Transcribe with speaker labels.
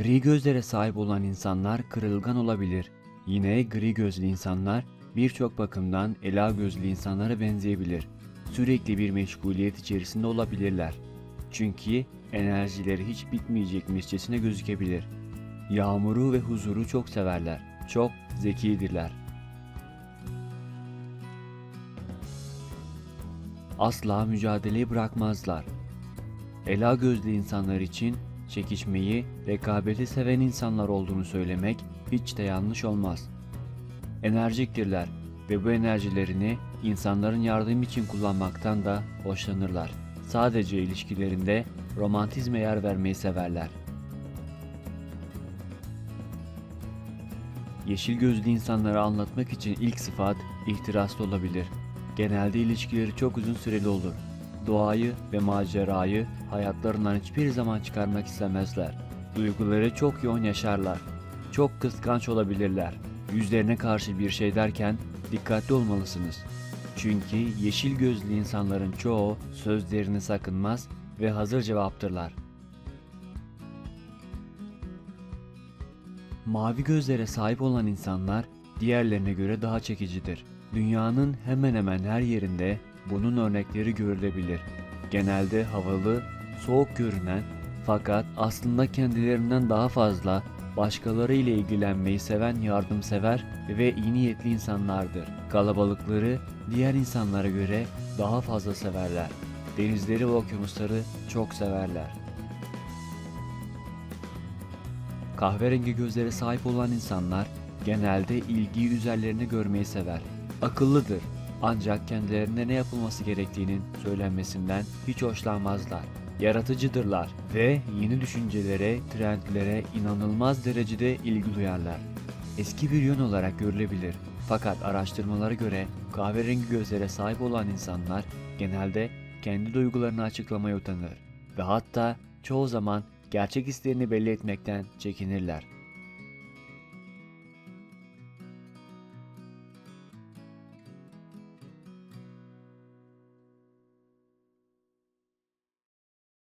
Speaker 1: Gri gözlere sahip olan insanlar kırılgan olabilir. Yine gri gözlü insanlar birçok bakımdan ela gözlü insanlara benzeyebilir. Sürekli bir meşguliyet içerisinde olabilirler. Çünkü enerjileri hiç bitmeyecekmişçesine gözükebilir. Yağmuru ve huzuru çok severler. Çok zekidirler. Asla mücadeleyi bırakmazlar. Ela gözlü insanlar için çekişmeyi, rekabeti seven insanlar olduğunu söylemek hiç de yanlış olmaz. Enerjiktirler ve bu enerjilerini insanların yardım için kullanmaktan da hoşlanırlar. Sadece ilişkilerinde romantizme yer vermeyi severler. Yeşil gözlü insanlara anlatmak için ilk sıfat ihtiraslı olabilir. Genelde ilişkileri çok uzun süreli olur. Doğayı ve macerayı hayatlarından hiçbir zaman çıkarmak istemezler. Duyguları çok yoğun yaşarlar. Çok kıskanç olabilirler. Yüzlerine karşı bir şey derken dikkatli olmalısınız. Çünkü yeşil gözlü insanların çoğu sözlerini sakınmaz ve hazır cevaptırlar. Mavi gözlere sahip olan insanlar diğerlerine göre daha çekicidir. Dünyanın hemen hemen her yerinde bunun örnekleri görülebilir. Genelde havalı, soğuk görünen fakat aslında kendilerinden daha fazla başkaları ile ilgilenmeyi seven yardımsever ve iyi niyetli insanlardır. Kalabalıkları diğer insanlara göre daha fazla severler. Denizleri ve okyanusları çok severler. Kahverengi gözlere sahip olan insanlar genelde ilgiyi üzerlerine görmeyi sever. Akıllıdır ancak kendilerine ne yapılması gerektiğinin söylenmesinden hiç hoşlanmazlar. Yaratıcıdırlar ve yeni düşüncelere, trendlere inanılmaz derecede ilgi duyarlar. Eski bir yön olarak görülebilir. Fakat araştırmalara göre kahverengi gözlere sahip olan insanlar genelde kendi duygularını açıklamaya utanır ve hatta çoğu zaman gerçek hislerini belli etmekten çekinirler.